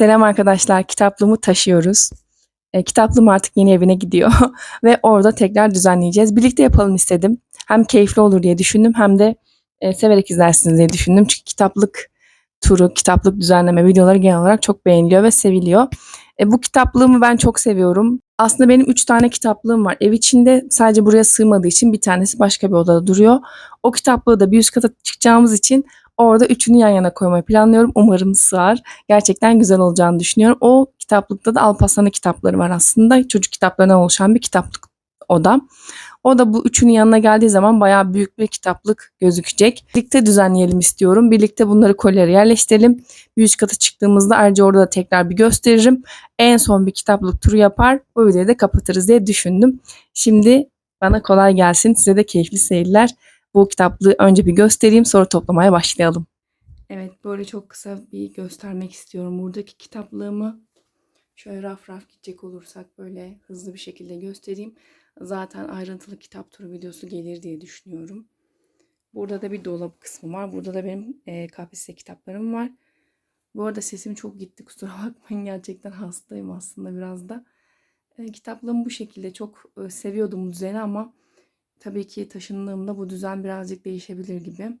Selam arkadaşlar, kitaplığımı taşıyoruz. E, kitaplığım artık yeni evine gidiyor ve orada tekrar düzenleyeceğiz. Birlikte yapalım istedim. Hem keyifli olur diye düşündüm hem de e, severek izlersiniz diye düşündüm. Çünkü kitaplık turu, kitaplık düzenleme videoları genel olarak çok beğeniliyor ve seviliyor. E, bu kitaplığımı ben çok seviyorum. Aslında benim 3 tane kitaplığım var. Ev içinde sadece buraya sığmadığı için bir tanesi başka bir odada duruyor. O kitaplığı da bir üst kata çıkacağımız için orada üçünü yan yana koymayı planlıyorum. Umarım sığar gerçekten güzel olacağını düşünüyorum. O kitaplıkta da Alparslan'ın kitapları var aslında. Çocuk kitaplarından oluşan bir kitaplık oda. O da bu üçünün yanına geldiği zaman bayağı büyük bir kitaplık gözükecek. Birlikte düzenleyelim istiyorum. Birlikte bunları kolyere yerleştirelim. Bir üst kata çıktığımızda ayrıca orada da tekrar bir gösteririm. En son bir kitaplık turu yapar. Bu videoyu da kapatırız diye düşündüm. Şimdi bana kolay gelsin. Size de keyifli seyirler. Bu kitaplığı önce bir göstereyim sonra toplamaya başlayalım. Evet böyle çok kısa bir göstermek istiyorum. Buradaki kitaplığımı şöyle raf raf gidecek olursak böyle hızlı bir şekilde göstereyim. Zaten ayrıntılı kitap turu videosu gelir diye düşünüyorum. Burada da bir dolap kısmı var. Burada da benim e, KPSS kitaplarım var. Bu arada sesim çok gitti kusura bakmayın. Gerçekten hastayım aslında biraz da. E, kitaplığımı bu şekilde çok e, seviyordum düzeni ama tabii ki taşındığımda bu düzen birazcık değişebilir gibi.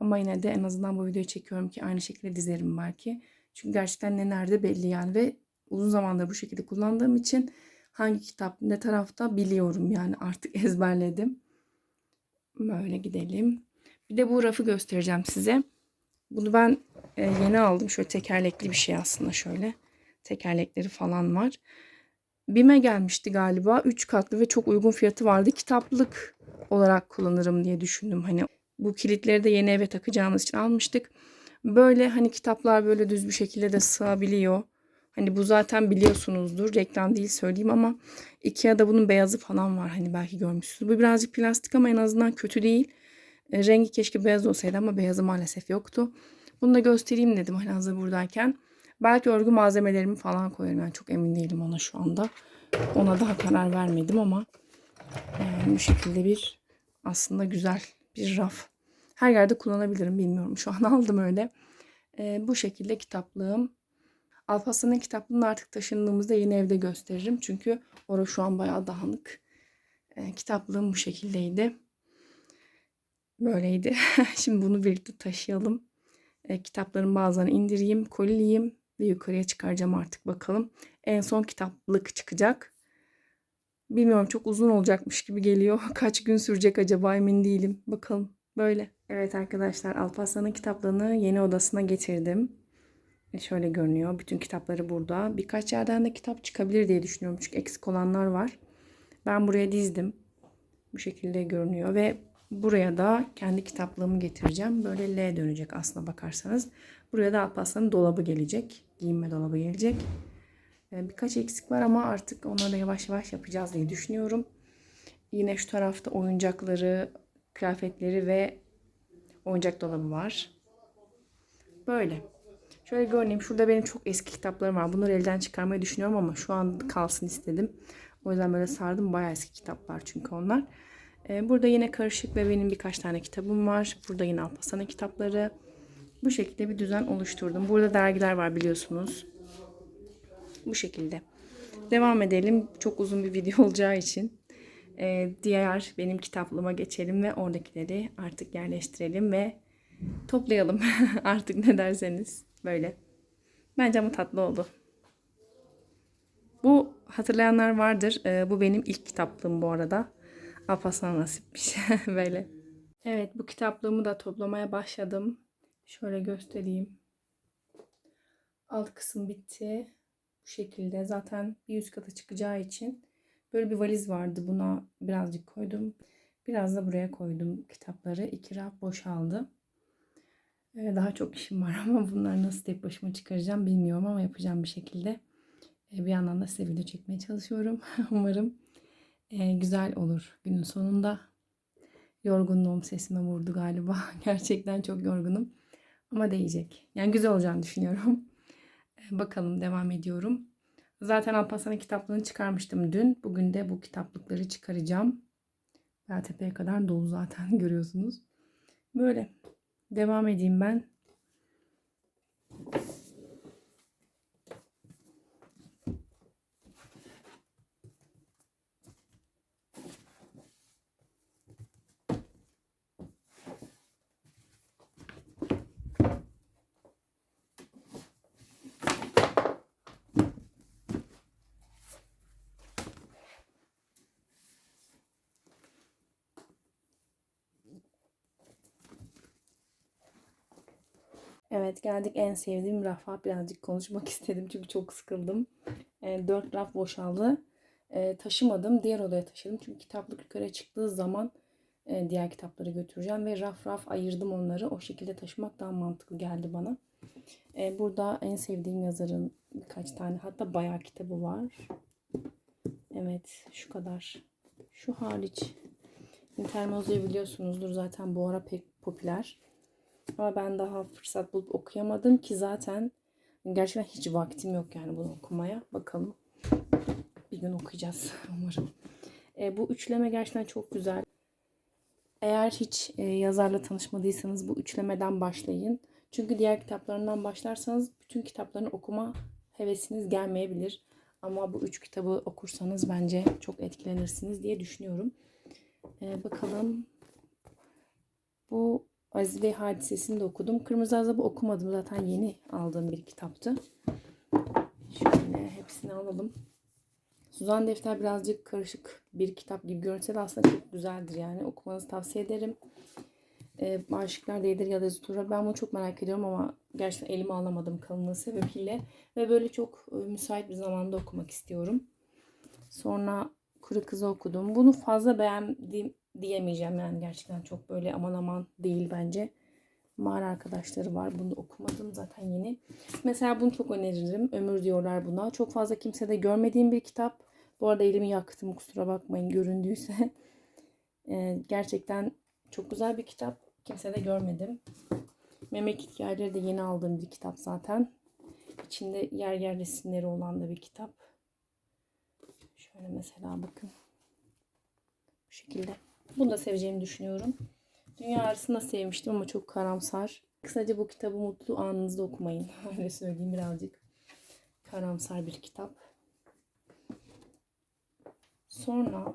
Ama yine de en azından bu videoyu çekiyorum ki aynı şekilde dizerim belki. Çünkü gerçekten ne nerede belli yani ve uzun zamandır bu şekilde kullandığım için hangi kitap ne tarafta biliyorum yani artık ezberledim. Böyle gidelim. Bir de bu rafı göstereceğim size. Bunu ben e, yeni aldım. Şöyle tekerlekli bir şey aslında şöyle. Tekerlekleri falan var. Bime gelmişti galiba. 3 katlı ve çok uygun fiyatı vardı. Kitaplık olarak kullanırım diye düşündüm. Hani bu kilitleri de yeni eve takacağımız için almıştık. Böyle hani kitaplar böyle düz bir şekilde de sığabiliyor. Hani bu zaten biliyorsunuzdur. Reklam değil söyleyeyim ama Ikea'da bunun beyazı falan var. Hani belki görmüşsünüz. Bu birazcık plastik ama en azından kötü değil. E, rengi keşke beyaz olsaydı ama beyazı maalesef yoktu. Bunu da göstereyim dedim hani hazır buradayken. Belki örgü malzemelerimi falan koyarım. Yani çok emin değilim ona şu anda. Ona daha karar vermedim ama yani bu şekilde bir aslında güzel bir raf. Her yerde kullanabilirim bilmiyorum. Şu an aldım öyle. E, bu şekilde kitaplığım. Alparslan'ın kitaplığını artık taşındığımızda yeni evde gösteririm. Çünkü orası şu an bayağı dağınık. E, kitaplığım bu şekildeydi. Böyleydi. Şimdi bunu birlikte taşıyalım. E, kitapların bazılarını indireyim, kolileyim ve yukarıya çıkaracağım artık bakalım. En son kitaplık çıkacak. Bilmiyorum çok uzun olacakmış gibi geliyor. Kaç gün sürecek acaba emin değilim. Bakalım böyle. Evet arkadaşlar Alparslan'ın kitaplığını yeni odasına getirdim. Şöyle görünüyor. Bütün kitapları burada. Birkaç yerden de kitap çıkabilir diye düşünüyorum. Çünkü eksik olanlar var. Ben buraya dizdim. Bu şekilde görünüyor ve buraya da kendi kitaplığımı getireceğim. Böyle L dönecek aslına bakarsanız. Buraya da Alparslan'ın dolabı gelecek. Giyinme dolabı gelecek. E, birkaç eksik var ama artık onları da yavaş yavaş yapacağız diye düşünüyorum. Yine şu tarafta oyuncakları, kıyafetleri ve oyuncak dolabı var. Böyle. Şöyle görüneyim. Şurada benim çok eski kitaplarım var. Bunları elden çıkarmayı düşünüyorum ama şu an kalsın istedim. O yüzden böyle sardım. Bayağı eski kitaplar çünkü onlar. Ee, burada yine karışık ve benim birkaç tane kitabım var. Burada yine Alparslan'ın kitapları. Bu şekilde bir düzen oluşturdum. Burada dergiler var biliyorsunuz. Bu şekilde. Devam edelim. Çok uzun bir video olacağı için. Ee, diğer benim kitaplığıma geçelim ve oradakileri artık yerleştirelim ve toplayalım. artık ne derseniz. Böyle. Bence ama tatlı oldu. Bu hatırlayanlar vardır. Ee, bu benim ilk kitaplığım bu arada. Alparslan nasipmiş. Böyle. Evet bu kitaplığımı da toplamaya başladım. Şöyle göstereyim. Alt kısım bitti. Bu şekilde. Zaten bir üst kata çıkacağı için böyle bir valiz vardı. Buna birazcık koydum. Biraz da buraya koydum kitapları. İki raf boşaldı. Ee, daha çok işim var ama bunları nasıl tek başıma çıkaracağım bilmiyorum ama yapacağım bir şekilde. Ee, bir yandan da size video çekmeye çalışıyorum. Umarım e, güzel olur günün sonunda. Yorgunluğum sesime vurdu galiba. Gerçekten çok yorgunum. Ama değecek. Yani güzel olacağını düşünüyorum. Ee, bakalım devam ediyorum. Zaten Alparslan'ın kitaplığını çıkarmıştım dün. Bugün de bu kitaplıkları çıkaracağım. Beltepe'ye kadar dolu zaten görüyorsunuz. Böyle. Devam edeyim ben. Evet geldik en sevdiğim rafa birazcık konuşmak istedim çünkü çok sıkıldım. E, dört raf boşaldı. E, taşımadım diğer odaya taşıdım çünkü kitaplık yukarı çıktığı zaman e, diğer kitapları götüreceğim ve raf raf ayırdım onları. O şekilde taşımak daha mantıklı geldi bana. E, burada en sevdiğim yazarın birkaç tane hatta bayağı kitabı var. Evet şu kadar. Şu hariç. Intermezzo'yu biliyorsunuzdur zaten bu ara pek popüler. Ama ben daha fırsat bulup okuyamadım ki zaten gerçekten hiç vaktim yok yani bunu okumaya. Bakalım bir gün okuyacağız umarım. E, bu üçleme gerçekten çok güzel. Eğer hiç e, yazarla tanışmadıysanız bu üçlemeden başlayın. Çünkü diğer kitaplarından başlarsanız bütün kitaplarını okuma hevesiniz gelmeyebilir. Ama bu üç kitabı okursanız bence çok etkilenirsiniz diye düşünüyorum. E, bakalım. Bu Aziz Bey hadisesini de okudum. Kırmızı Azabı okumadım. Zaten yeni aldığım bir kitaptı. Şöyle hepsini alalım. Suzan Defter birazcık karışık bir kitap gibi görünse de aslında çok güzeldir yani. Okumanızı tavsiye ederim. E, Aşıklar Değildir ya da Zutura. Ben bunu çok merak ediyorum ama gerçekten elime alamadım kalınlığı sebebiyle. Ve böyle çok e, müsait bir zamanda okumak istiyorum. Sonra Kuru Kızı okudum. Bunu fazla beğendiğim diyemeyeceğim yani gerçekten çok böyle aman aman değil bence. Mağara arkadaşları var. Bunu okumadım zaten yeni. Mesela bunu çok öneririm. Ömür diyorlar buna. Çok fazla kimsede görmediğim bir kitap. Bu arada elimi yaktım kusura bakmayın göründüyse. Ee, gerçekten çok güzel bir kitap. Kimsede görmedim. Memleket Hikayeleri de yeni aldığım bir kitap zaten. İçinde yer yer resimleri olan da bir kitap. Şöyle mesela bakın. Bu şekilde. Bunu da seveceğimi düşünüyorum. Dünya Arası'nda sevmiştim ama çok karamsar. Kısaca bu kitabı mutlu anınızda okumayın. Öyle söyleyeyim birazcık. Karamsar bir kitap. Sonra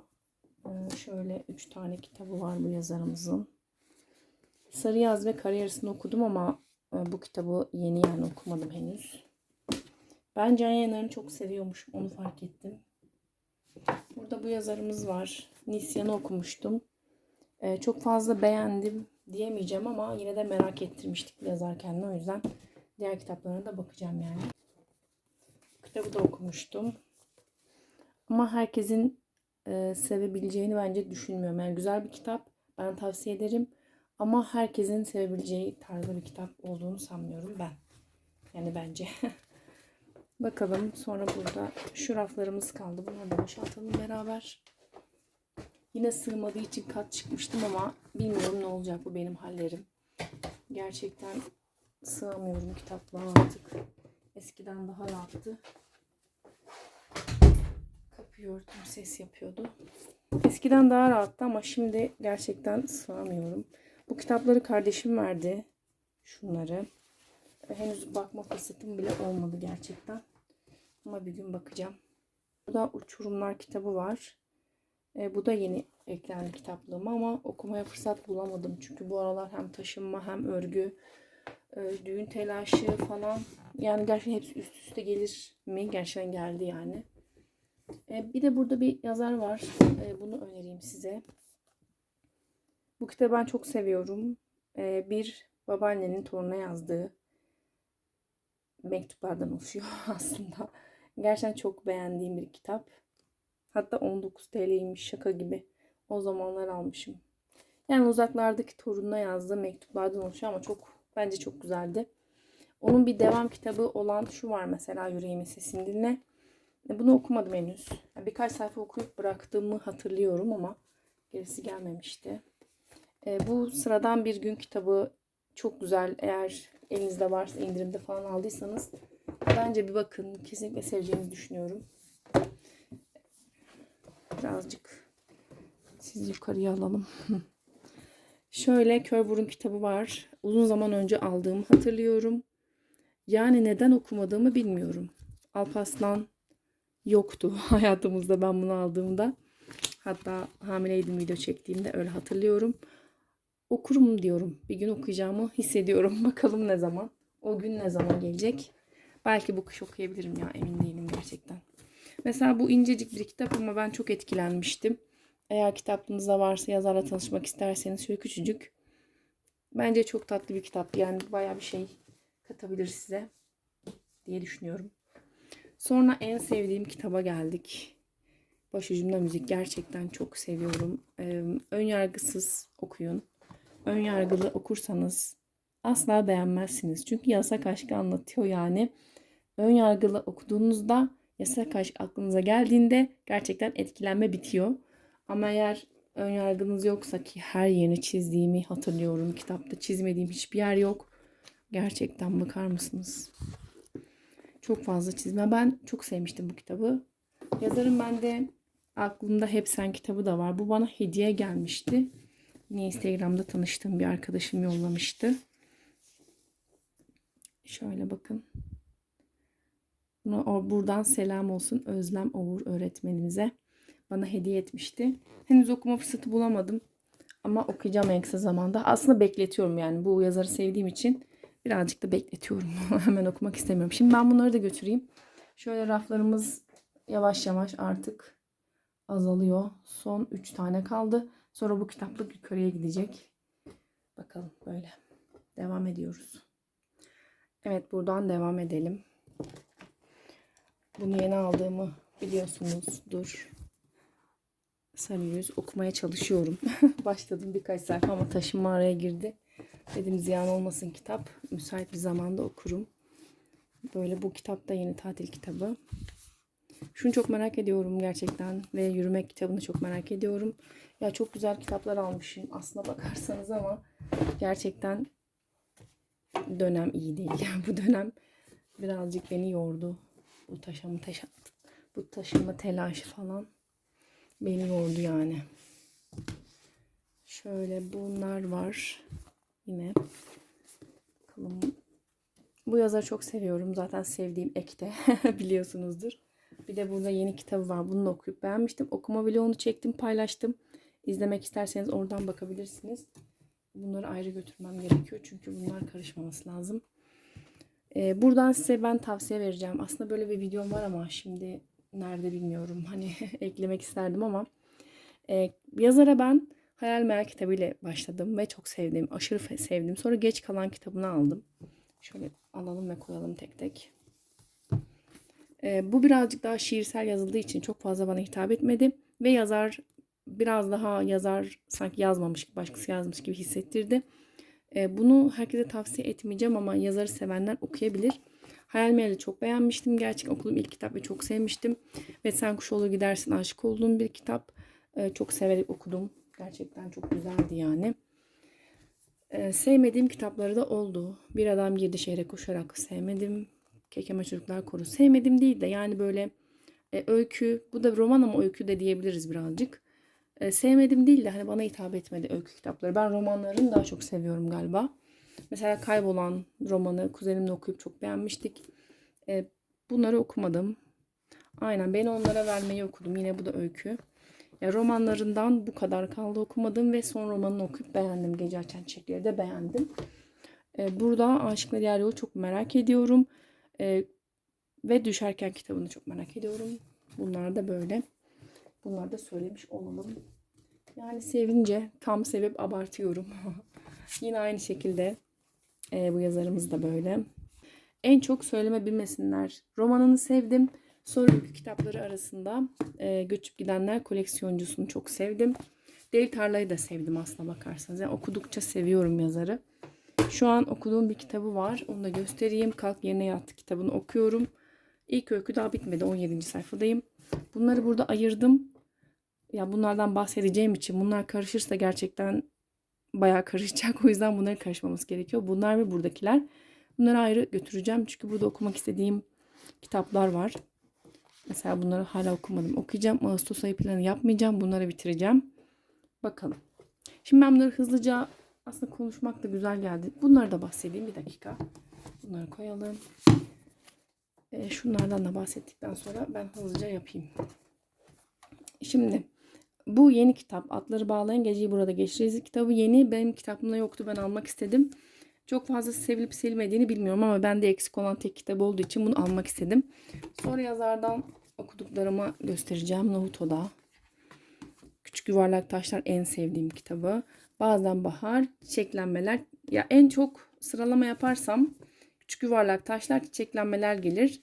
e, şöyle üç tane kitabı var bu yazarımızın. Sarı Yaz ve Kara Yarısı'nı okudum ama e, bu kitabı yeni yani okumadım henüz. Ben Can Yenar'ı çok seviyormuşum. Onu fark ettim. Burada bu yazarımız var. Nisyan'ı okumuştum. Ee, çok fazla beğendim diyemeyeceğim ama yine de merak ettirmiştik yazarken. O yüzden diğer kitaplarına da bakacağım yani. Kitabı da okumuştum. Ama herkesin e, sevebileceğini bence düşünmüyorum. Yani güzel bir kitap. Ben tavsiye ederim. Ama herkesin sevebileceği tarzda bir kitap olduğunu sanmıyorum ben. Yani bence. Bakalım sonra burada şu raflarımız kaldı. Bunları da boşaltalım beraber. Yine sığmadığı için kat çıkmıştım ama bilmiyorum ne olacak bu benim hallerim. Gerçekten sığamıyorum kitaplara artık. Eskiden daha rahattı. Kapıyı örtüm ses yapıyordu. Eskiden daha rahattı ama şimdi gerçekten sığamıyorum. Bu kitapları kardeşim verdi. Şunları. Henüz bakma fırsatım bile olmadı gerçekten. Ama bir gün bakacağım. Burada Uçurumlar kitabı var. E, bu da yeni eklendi kitaplığıma ama okumaya fırsat bulamadım. Çünkü bu aralar hem taşınma hem örgü, e, düğün telaşı falan. Yani gerçekten hepsi üst üste gelir mi? Gerçekten geldi yani. E, bir de burada bir yazar var. E, bunu önereyim size. Bu kitabı ben çok seviyorum. E, bir babaannenin torununa yazdığı mektuplardan oluşuyor aslında. Gerçekten çok beğendiğim bir kitap. Hatta 19 TL'ymiş şaka gibi. O zamanlar almışım. Yani uzaklardaki torununa yazdığı mektuplardan oluşuyor ama çok bence çok güzeldi. Onun bir devam kitabı olan şu var mesela Yüreğimin Sesini Dinle. E, Bunu okumadım henüz. Birkaç sayfa okuyup bıraktığımı hatırlıyorum ama gerisi gelmemişti. E, bu sıradan bir gün kitabı çok güzel. Eğer elinizde varsa indirimde falan aldıysanız bence bir bakın. Kesinlikle seveceğinizi düşünüyorum. Birazcık siz yukarıya alalım. Şöyle Kör Burun kitabı var. Uzun zaman önce aldığımı hatırlıyorum. Yani neden okumadığımı bilmiyorum. Alpaslan yoktu hayatımızda ben bunu aldığımda. Hatta hamileydim video çektiğimde öyle hatırlıyorum. Okurum diyorum. Bir gün okuyacağımı hissediyorum. Bakalım ne zaman. O gün ne zaman gelecek. Belki bu kış okuyabilirim ya emin değilim gerçekten. Mesela bu incecik bir kitap ama ben çok etkilenmiştim. Eğer kitaplığınızda varsa yazarla tanışmak isterseniz şöyle küçücük. Bence çok tatlı bir kitap. Yani bayağı bir şey katabilir size diye düşünüyorum. Sonra en sevdiğim kitaba geldik. Başucumda müzik gerçekten çok seviyorum. Ee, ön yargısız okuyun. Ön yargılı okursanız asla beğenmezsiniz. Çünkü yasak aşkı anlatıyor yani. Ön yargılı okuduğunuzda yasak aşk aklınıza geldiğinde gerçekten etkilenme bitiyor. Ama eğer ön yargınız yoksa ki her yerini çizdiğimi hatırlıyorum. Kitapta çizmediğim hiçbir yer yok. Gerçekten bakar mısınız? Çok fazla çizme. Ben çok sevmiştim bu kitabı. Yazarım ben de aklımda hep sen kitabı da var. Bu bana hediye gelmişti. Yine Instagram'da tanıştığım bir arkadaşım yollamıştı. Şöyle bakın. Buna o- buradan selam olsun Özlem Oğur öğretmenimize. Bana hediye etmişti. Henüz okuma fırsatı bulamadım. Ama okuyacağım en kısa zamanda. Aslında bekletiyorum yani. Bu yazarı sevdiğim için birazcık da bekletiyorum. Hemen okumak istemiyorum. Şimdi ben bunları da götüreyim. Şöyle raflarımız yavaş yavaş artık azalıyor. Son 3 tane kaldı. Sonra bu kitaplık yukarıya gidecek. Bakalım böyle. Devam ediyoruz. Evet buradan devam edelim. Bunu yeni aldığımı biliyorsunuzdur. Sarı yüz okumaya çalışıyorum. Başladım birkaç sayfa ama taşınma araya girdi. Dedim ziyan olmasın kitap. Müsait bir zamanda okurum. Böyle bu kitap da yeni tatil kitabı. Şunu çok merak ediyorum gerçekten ve yürümek kitabını çok merak ediyorum. Ya çok güzel kitaplar almışım aslına bakarsanız ama gerçekten dönem iyi değil. Yani bu dönem birazcık beni yordu. Bu taşıma taşa, bu taşıma telaşı falan beni yordu yani. Şöyle bunlar var. Yine bakalım. Bu yazarı çok seviyorum. Zaten sevdiğim ekte biliyorsunuzdur. Bir de burada yeni kitabı var. Bunu okuyup beğenmiştim. Okuma vlogunu çektim, paylaştım. İzlemek isterseniz oradan bakabilirsiniz. Bunları ayrı götürmem gerekiyor. Çünkü bunlar karışmaması lazım. Ee, buradan size ben tavsiye vereceğim. Aslında böyle bir videom var ama şimdi nerede bilmiyorum. Hani eklemek isterdim ama. Ee, yazara ben Hayal Meyal kitabıyla başladım ve çok sevdim. Aşırı sevdim. Sonra geç kalan kitabını aldım. Şöyle alalım ve koyalım tek tek. Ee, bu birazcık daha şiirsel yazıldığı için çok fazla bana hitap etmedi. Ve yazar biraz daha yazar sanki yazmamış başkası yazmış gibi hissettirdi. Ee, bunu herkese tavsiye etmeyeceğim ama yazarı sevenler okuyabilir. Hayal Meyal'i çok beğenmiştim. Gerçekten okuduğum ilk kitap ve çok sevmiştim. Ve Sen Kuş Olur Gidersin aşık olduğum bir kitap. Ee, çok severek okudum. Gerçekten çok güzeldi yani. Ee, sevmediğim kitapları da oldu. Bir adam girdi şehre koşarak sevmedim. Kekeme Çocuklar Koru sevmedim değil de yani böyle e, öykü bu da roman ama öykü de diyebiliriz birazcık. E, sevmedim değil de hani bana hitap etmedi öykü kitapları. Ben romanlarını daha çok seviyorum galiba. Mesela Kaybolan romanı kuzenimle okuyup çok beğenmiştik. E, bunları okumadım. Aynen beni onlara vermeyi okudum. Yine bu da öykü. Ya romanlarından bu kadar kaldı okumadım ve son romanını okuyup beğendim. Gece Açan Çiçekleri de beğendim. E, burada Aşıkla Diğer Yolu çok merak ediyorum. E, ve Düşerken kitabını çok merak ediyorum. Bunlar da böyle. Bunları da söylemiş olalım. Yani sevince tam sevip abartıyorum. Yine aynı şekilde e, bu yazarımız da böyle. En çok söyleme bilmesinler. Romanını sevdim. Öykü kitapları arasında e, Göçüp Gidenler koleksiyoncusunu çok sevdim. Deli Tarla'yı da sevdim aslına bakarsanız. Yani okudukça seviyorum yazarı. Şu an okuduğum bir kitabı var. Onu da göstereyim. Kalk Yerine Yattı kitabını okuyorum. İlk öykü daha bitmedi. 17. sayfadayım. Bunları burada ayırdım. Ya bunlardan bahsedeceğim için bunlar karışırsa gerçekten bayağı karışacak. O yüzden bunların karışmaması gerekiyor. Bunlar ve buradakiler. Bunları ayrı götüreceğim. Çünkü burada okumak istediğim kitaplar var. Mesela bunları hala okumadım. Okuyacağım. Ağustos ayı planı yapmayacağım. Bunları bitireceğim. Bakalım. Şimdi ben bunları hızlıca aslında konuşmak da güzel geldi. Bunları da bahsedeyim. Bir dakika. Bunları koyalım. E, şunlardan da bahsettikten sonra ben hızlıca yapayım. Şimdi bu yeni kitap. Atları Bağlayan Geceyi Burada Geçiririz kitabı yeni. Benim kitabımda yoktu. Ben almak istedim. Çok fazla sevilip sevilmediğini bilmiyorum ama bende eksik olan tek kitap olduğu için bunu almak istedim. Sonra yazardan okuduklarımı göstereceğim. Naruto'da. Küçük Yuvarlak Taşlar en sevdiğim kitabı. Bazen Bahar, Çiçeklenmeler. Ya en çok sıralama yaparsam küçük yuvarlak taşlar, çiçeklenmeler gelir.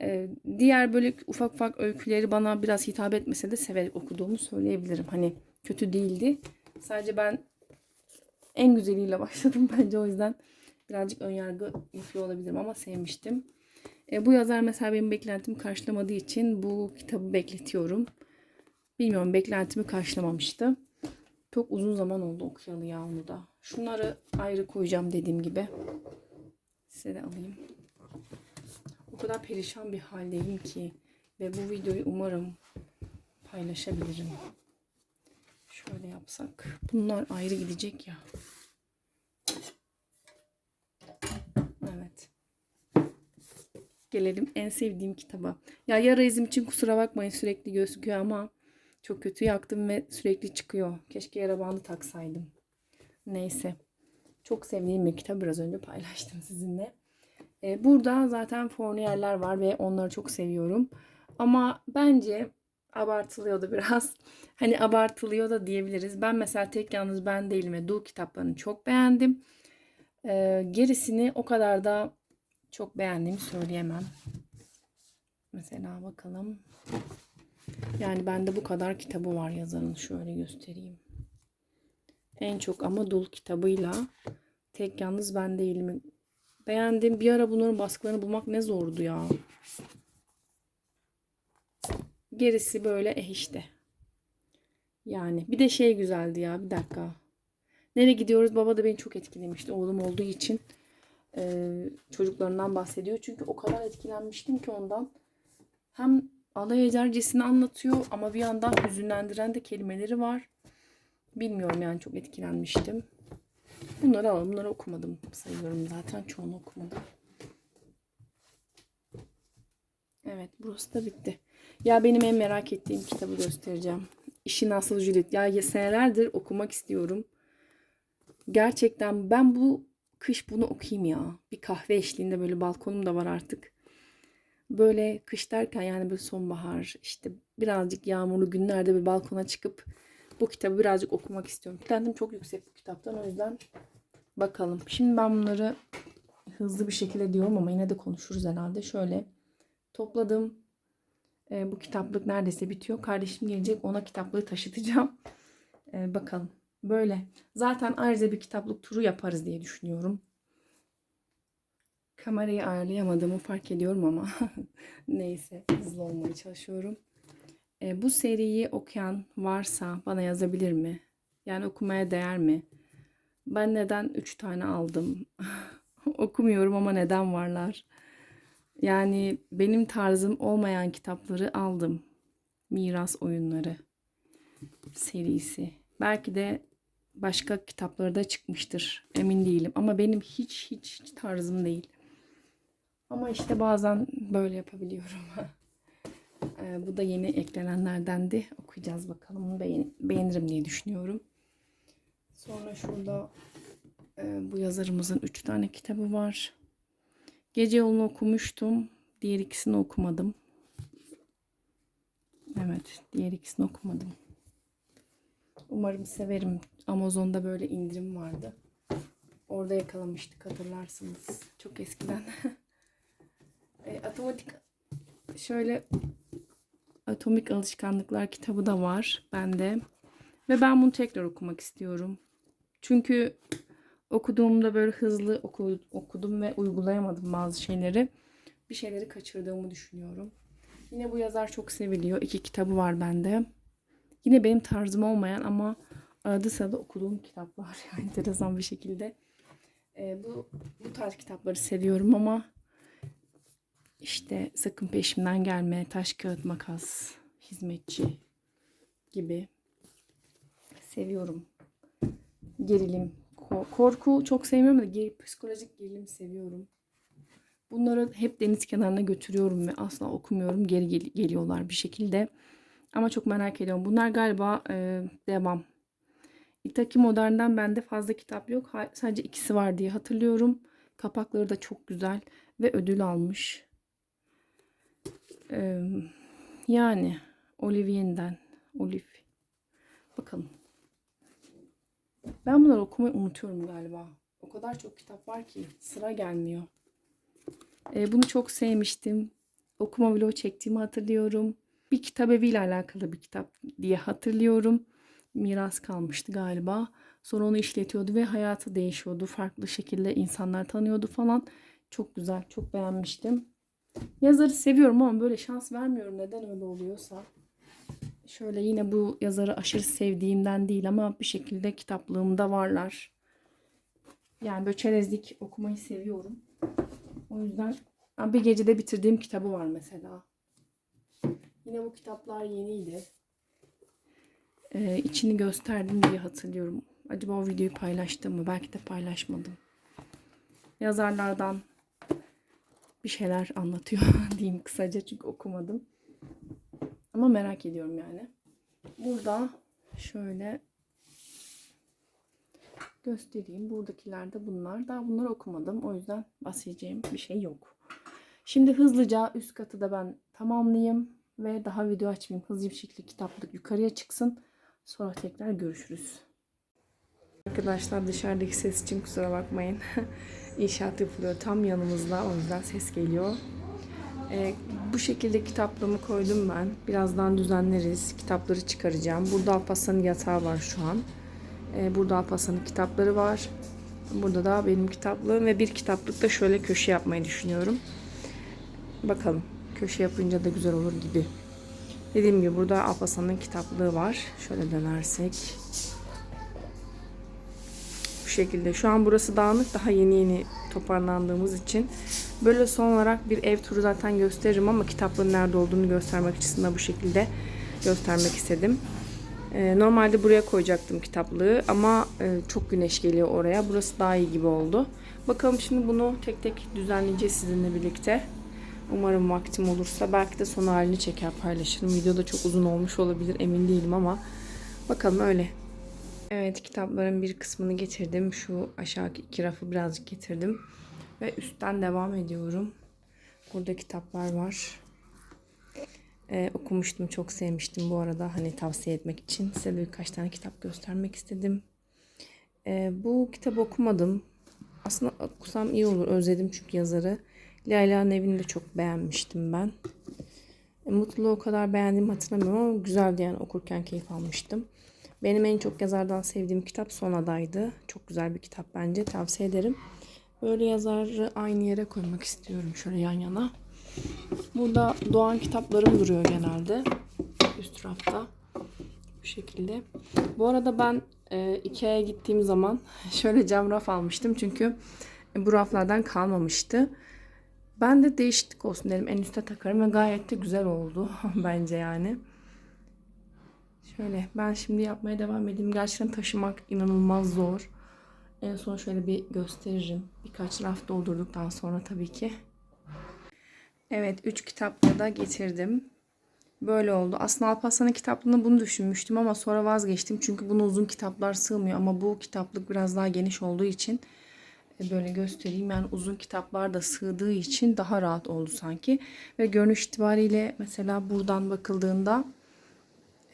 Ee, diğer böyle ufak ufak öyküleri bana biraz hitap etmese de severek okuduğumu söyleyebilirim. Hani kötü değildi. Sadece ben en güzeliyle başladım bence o yüzden birazcık önyargı yapıyor olabilirim ama sevmiştim. E, bu yazar mesela benim beklentimi karşılamadığı için bu kitabı bekletiyorum. Bilmiyorum beklentimi karşılamamıştı. Çok uzun zaman oldu okuyalı ya onu da. Şunları ayrı koyacağım dediğim gibi. Size de alayım. O kadar perişan bir haldeyim ki. Ve bu videoyu umarım paylaşabilirim. Şöyle yapsak. Bunlar ayrı gidecek ya. Evet. Gelelim en sevdiğim kitaba. Ya yara izim için kusura bakmayın sürekli gözüküyor ama çok kötü yaktım ve sürekli çıkıyor. Keşke yara bandı taksaydım. Neyse. Çok sevdiğim bir kitap biraz önce paylaştım sizinle. Ee, burada zaten forniyerler var ve onları çok seviyorum. Ama bence abartılıyordu biraz. Hani abartılıyor da diyebiliriz. Ben mesela tek yalnız ben değilim ve Dul kitaplarını çok beğendim. Ee, gerisini o kadar da çok beğendiğimi söyleyemem. Mesela bakalım. Yani bende bu kadar kitabı var yazarın. Şöyle göstereyim. En çok ama Dul kitabıyla Tek Yalnız Ben Değilim. Beğendim. Bir ara bunların baskılarını bulmak ne zordu ya. Gerisi böyle eh işte. Yani bir de şey güzeldi ya bir dakika. Nereye gidiyoruz? Baba da beni çok etkilemişti. Oğlum olduğu için e, çocuklarından bahsediyor. Çünkü o kadar etkilenmiştim ki ondan. Hem alay edercesini anlatıyor ama bir yandan hüzünlendiren de kelimeleri var. Bilmiyorum yani çok etkilenmiştim. Bunları alalım. Bunları okumadım sayıyorum zaten. Çoğunu okumadım. Evet burası da bitti. Ya benim en merak ettiğim kitabı göstereceğim. İşi Nasıl Juliet. Ya senelerdir okumak istiyorum. Gerçekten ben bu kış bunu okuyayım ya. Bir kahve eşliğinde böyle balkonum da var artık. Böyle kış derken yani böyle sonbahar işte birazcık yağmurlu günlerde bir balkona çıkıp bu kitabı birazcık okumak istiyorum. Kendim çok yüksek bu kitaptan o yüzden bakalım. Şimdi ben bunları hızlı bir şekilde diyorum ama yine de konuşuruz herhalde. Şöyle topladım. Ee, bu kitaplık neredeyse bitiyor. Kardeşim gelecek ona kitaplığı taşıtacağım. Ee, bakalım. Böyle. Zaten ayrıca bir kitaplık turu yaparız diye düşünüyorum. Kamerayı ayarlayamadığımı fark ediyorum ama neyse hızlı olmaya çalışıyorum. E, bu seriyi okuyan varsa bana yazabilir mi? Yani okumaya değer mi? Ben neden 3 tane aldım? Okumuyorum ama neden varlar? Yani benim tarzım olmayan kitapları aldım. Miras oyunları serisi. Belki de başka kitapları da çıkmıştır. Emin değilim. Ama benim hiç hiç, hiç tarzım değil. Ama işte bazen böyle yapabiliyorum. Ee, bu da yeni eklenenlerdendi. Okuyacağız bakalım. Beğen beğenirim diye düşünüyorum. Sonra şurada e, bu yazarımızın 3 tane kitabı var. Gece yolunu okumuştum. Diğer ikisini okumadım. Evet, diğer ikisini okumadım. Umarım severim. Amazon'da böyle indirim vardı. Orada yakalamıştık hatırlarsınız. Çok eskiden. e, şöyle Atomik Alışkanlıklar kitabı da var bende. Ve ben bunu tekrar okumak istiyorum. Çünkü okuduğumda böyle hızlı oku, okudum ve uygulayamadım bazı şeyleri. Bir şeyleri kaçırdığımı düşünüyorum. Yine bu yazar çok seviliyor. İki kitabı var bende. Yine benim tarzım olmayan ama arada sırada okuduğum kitaplar. Yani enteresan bir şekilde. Ee, bu, bu tarz kitapları seviyorum ama işte sakın peşimden gelme, taş kağıt makas, hizmetçi gibi seviyorum. Gerilim, korku çok sevmiyorum da psikolojik gerilim seviyorum. Bunları hep deniz kenarına götürüyorum ve asla okumuyorum. Geri gel- geliyorlar bir şekilde. Ama çok merak ediyorum. Bunlar galiba e, devam. İtaki Modern'den bende fazla kitap yok. Sadece ikisi var diye hatırlıyorum. Kapakları da çok güzel ve ödül almış. Ee, yani Olivier'den Olive. Bakalım. Ben bunları okumayı unutuyorum galiba. O kadar çok kitap var ki sıra gelmiyor. E, bunu çok sevmiştim. Okuma vlogu çektiğimi hatırlıyorum. Bir kitap eviyle alakalı bir kitap diye hatırlıyorum. Miras kalmıştı galiba. Sonra onu işletiyordu ve hayatı değişiyordu. Farklı şekilde insanlar tanıyordu falan. Çok güzel, çok beğenmiştim. Yazarı seviyorum ama böyle şans vermiyorum neden öyle oluyorsa. Şöyle yine bu yazarı aşırı sevdiğimden değil ama bir şekilde kitaplığımda varlar. Yani böyle çerezlik okumayı seviyorum. O yüzden bir gecede bitirdiğim kitabı var mesela. Yine bu kitaplar yeniydi. Ee, içini gösterdim diye hatırlıyorum. Acaba o videoyu paylaştım mı? Belki de paylaşmadım. Yazarlardan bir şeyler anlatıyor diyeyim kısaca çünkü okumadım. Ama merak ediyorum yani. Burada şöyle göstereyim. Buradakiler de bunlar. Daha bunları okumadım. O yüzden bahsedeceğim bir şey yok. Şimdi hızlıca üst katı da ben tamamlayayım ve daha video açmayayım. Hızlı bir şekilde kitaplık yukarıya çıksın. Sonra tekrar görüşürüz. Arkadaşlar dışarıdaki ses için kusura bakmayın. İnşaat yapılıyor tam yanımızda. O yüzden ses geliyor. Ee, bu şekilde kitaplığımı koydum ben. Birazdan düzenleriz. Kitapları çıkaracağım. Burada Alparslan'ın yatağı var şu an. Ee, burada Alparslan'ın kitapları var. Burada da benim kitaplığım ve bir kitaplık da şöyle köşe yapmayı düşünüyorum. Bakalım. Köşe yapınca da güzel olur gibi. Dediğim gibi burada Alparslan'ın kitaplığı var. Şöyle dönersek. Şekilde. Şu an burası dağınık. Daha yeni yeni toparlandığımız için. Böyle son olarak bir ev turu zaten gösteririm ama kitaplığın nerede olduğunu göstermek açısından bu şekilde göstermek istedim. Ee, normalde buraya koyacaktım kitaplığı ama e, çok güneş geliyor oraya. Burası daha iyi gibi oldu. Bakalım şimdi bunu tek tek düzenleyeceğiz sizinle birlikte. Umarım vaktim olursa belki de son halini çeker paylaşırım. Video da çok uzun olmuş olabilir emin değilim ama bakalım öyle. Evet kitapların bir kısmını getirdim. Şu aşağıki iki rafı birazcık getirdim. Ve üstten devam ediyorum. Burada kitaplar var. Ee, okumuştum, çok sevmiştim bu arada. Hani tavsiye etmek için size de birkaç tane kitap göstermek istedim. Ee, bu kitabı okumadım. Aslında okusam iyi olur. Özledim çünkü yazarı. Layla'nın evini de çok beğenmiştim ben. Mutluluğu o kadar beğendiğimi hatırlamıyorum ama güzeldi yani okurken keyif almıştım. Benim en çok yazardan sevdiğim kitap Son Adaydı. Çok güzel bir kitap bence. Tavsiye ederim. Böyle yazarı aynı yere koymak istiyorum. Şöyle yan yana. Burada Doğan kitaplarım duruyor genelde. Üst rafta. Bu şekilde. Bu arada ben e, Ikea'ya gittiğim zaman şöyle cam raf almıştım. Çünkü bu raflardan kalmamıştı. Ben de değişiklik olsun dedim. En üste takarım ve gayet de güzel oldu bence yani. Şöyle ben şimdi yapmaya devam edeyim. Gerçekten taşımak inanılmaz zor. En son şöyle bir gösteririm. Birkaç raf doldurduktan sonra tabii ki. Evet 3 kitapla da getirdim. Böyle oldu. Aslında Alparslan'ın kitaplığında bunu düşünmüştüm ama sonra vazgeçtim. Çünkü buna uzun kitaplar sığmıyor ama bu kitaplık biraz daha geniş olduğu için e, böyle göstereyim. Yani uzun kitaplar da sığdığı için daha rahat oldu sanki. Ve görünüş itibariyle mesela buradan bakıldığında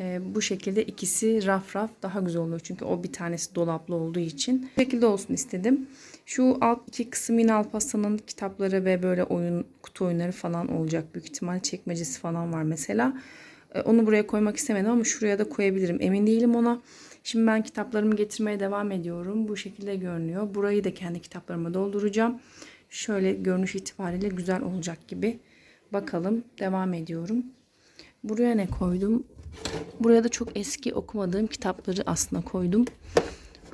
e, bu şekilde ikisi raf raf daha güzel oluyor. Çünkü o bir tanesi dolaplı olduğu için. Bu şekilde olsun istedim. Şu alt iki kısım yine Alparslan'ın kitapları ve böyle oyun kutu oyunları falan olacak büyük ihtimal. Çekmecesi falan var mesela. E, onu buraya koymak istemedim ama şuraya da koyabilirim. Emin değilim ona. Şimdi ben kitaplarımı getirmeye devam ediyorum. Bu şekilde görünüyor. Burayı da kendi kitaplarıma dolduracağım. Şöyle görünüş itibariyle güzel olacak gibi. Bakalım devam ediyorum. Buraya ne koydum? Buraya da çok eski okumadığım kitapları aslında koydum.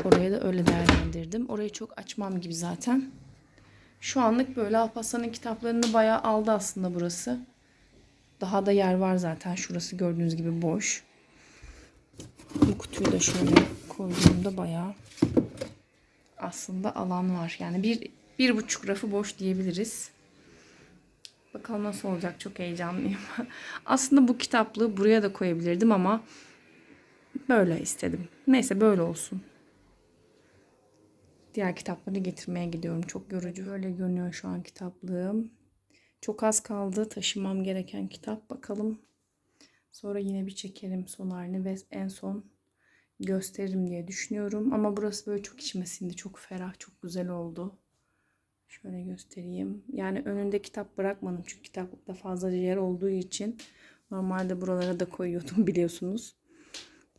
Oraya da öyle değerlendirdim. Orayı çok açmam gibi zaten. Şu anlık böyle Alparslan'ın kitaplarını bayağı aldı aslında burası. Daha da yer var zaten. Şurası gördüğünüz gibi boş. Bu kutuyu da şöyle koyduğumda bayağı aslında alan var. Yani bir, bir buçuk rafı boş diyebiliriz. Bakalım nasıl olacak. Çok heyecanlıyım. aslında bu kitaplığı buraya da koyabilirdim ama böyle istedim. Neyse böyle olsun. Diğer kitapları getirmeye gidiyorum. Çok yorucu. Böyle görünüyor şu an kitaplığım. Çok az kaldı taşımam gereken kitap. Bakalım. Sonra yine bir çekerim son halini ve en son gösteririm diye düşünüyorum. Ama burası böyle çok içmesinde çok ferah, çok güzel oldu. Şöyle göstereyim. Yani önünde kitap bırakmadım çünkü kitaplıkta fazlaca yer olduğu için normalde buralara da koyuyordum biliyorsunuz.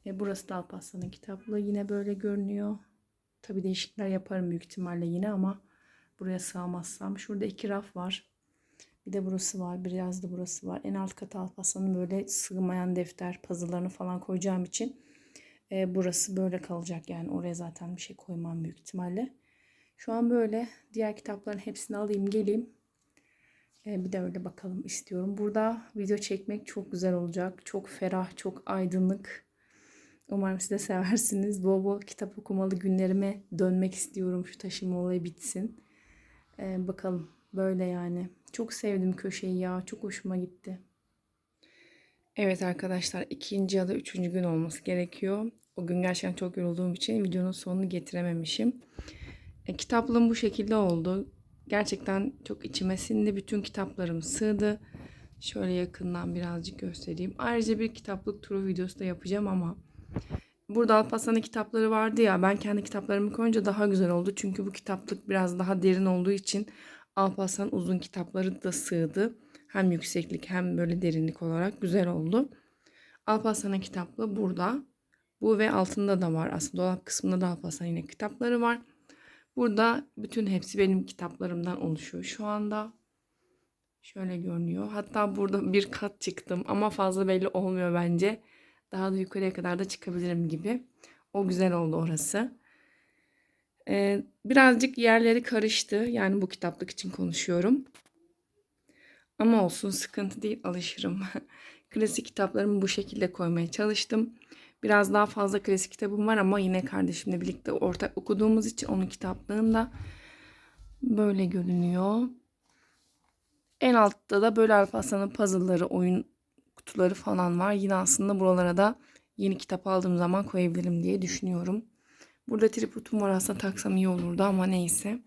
E, burası da Alparslan'ın kitaplığı. Yine böyle görünüyor. Tabii değişiklikler yaparım büyük ihtimalle yine ama buraya sığamazsam. Şurada iki raf var. Bir de burası var. Biraz da burası var. En alt katı Alparslan'ın böyle sığmayan defter, puzzle'larını falan koyacağım için e, burası böyle kalacak. Yani oraya zaten bir şey koymam büyük ihtimalle. Şu an böyle. Diğer kitapların hepsini alayım geleyim. E, bir de öyle bakalım istiyorum. Burada video çekmek çok güzel olacak. Çok ferah, çok aydınlık. Umarım siz de seversiniz. Bol bol kitap okumalı günlerime dönmek istiyorum. Şu taşıma olayı bitsin. E, bakalım. Böyle yani. Çok sevdim köşeyi ya. Çok hoşuma gitti. Evet arkadaşlar ikinci ya da üçüncü gün olması gerekiyor. O gün gerçekten çok yorulduğum için videonun sonunu getirememişim. E, kitaplığım bu şekilde oldu. Gerçekten çok içime sindi. Bütün kitaplarım sığdı. Şöyle yakından birazcık göstereyim. Ayrıca bir kitaplık turu videosu da yapacağım ama burada Alparslan'ın kitapları vardı ya ben kendi kitaplarımı koyunca daha güzel oldu. Çünkü bu kitaplık biraz daha derin olduğu için Alparslan uzun kitapları da sığdı. Hem yükseklik hem böyle derinlik olarak güzel oldu. Alparslan'ın kitaplığı burada. Bu ve altında da var. Aslında dolap kısmında da Alparslan yine kitapları var. Burada bütün hepsi benim kitaplarımdan oluşuyor şu anda. Şöyle görünüyor. Hatta burada bir kat çıktım ama fazla belli olmuyor bence. Daha da yukarıya kadar da çıkabilirim gibi. O güzel oldu orası. Ee, birazcık yerleri karıştı. Yani bu kitaplık için konuşuyorum. Ama olsun sıkıntı değil alışırım. Klasik kitaplarımı bu şekilde koymaya çalıştım. Biraz daha fazla klasik kitabım var ama yine kardeşimle birlikte ortak okuduğumuz için onun kitaplığında böyle görünüyor. En altta da böyle Alparslan'ın puzzle'ları, oyun kutuları falan var. Yine aslında buralara da yeni kitap aldığım zaman koyabilirim diye düşünüyorum. Burada tripodum var aslında taksam iyi olurdu ama neyse.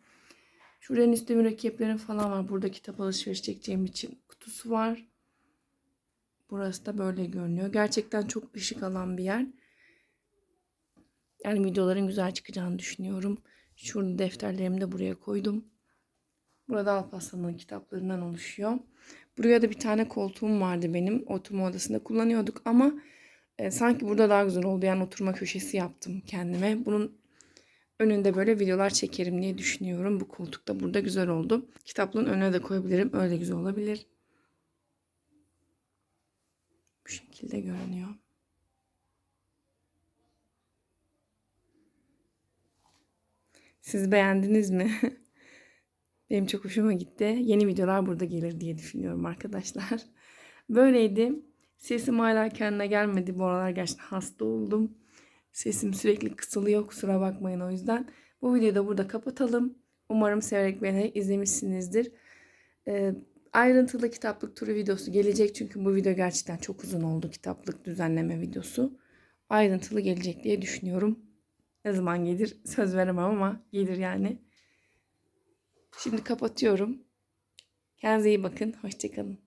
Şurada en üstte mürekkeplerim falan var. Burada kitap alışveriş çekeceğim için kutusu var. Burası da böyle görünüyor. Gerçekten çok ışık alan bir yer. Yani videoların güzel çıkacağını düşünüyorum. Şurada defterlerimi de buraya koydum. Burada Alparslan'ın kitaplarından oluşuyor. Buraya da bir tane koltuğum vardı benim. Oturma odasında kullanıyorduk ama e, sanki burada daha güzel oldu. Yani oturma köşesi yaptım kendime. Bunun önünde böyle videolar çekerim diye düşünüyorum. Bu koltuk da burada güzel oldu. Kitaplığın önüne de koyabilirim. Öyle güzel olabilir. Bu şekilde görünüyor. Siz beğendiniz mi? Benim çok hoşuma gitti. Yeni videolar burada gelir diye düşünüyorum arkadaşlar. Böyleydi. Sesim hala kendine gelmedi. Bu aralar gerçekten hasta oldum. Sesim sürekli kısılıyor. Kusura bakmayın o yüzden. Bu videoyu da burada kapatalım. Umarım severek beni izlemişsinizdir. Ee, ayrıntılı kitaplık turu videosu gelecek. Çünkü bu video gerçekten çok uzun oldu. Kitaplık düzenleme videosu. Ayrıntılı gelecek diye düşünüyorum. Ne zaman gelir söz veremem ama gelir yani. Şimdi kapatıyorum. Kendinize iyi bakın. Hoşçakalın.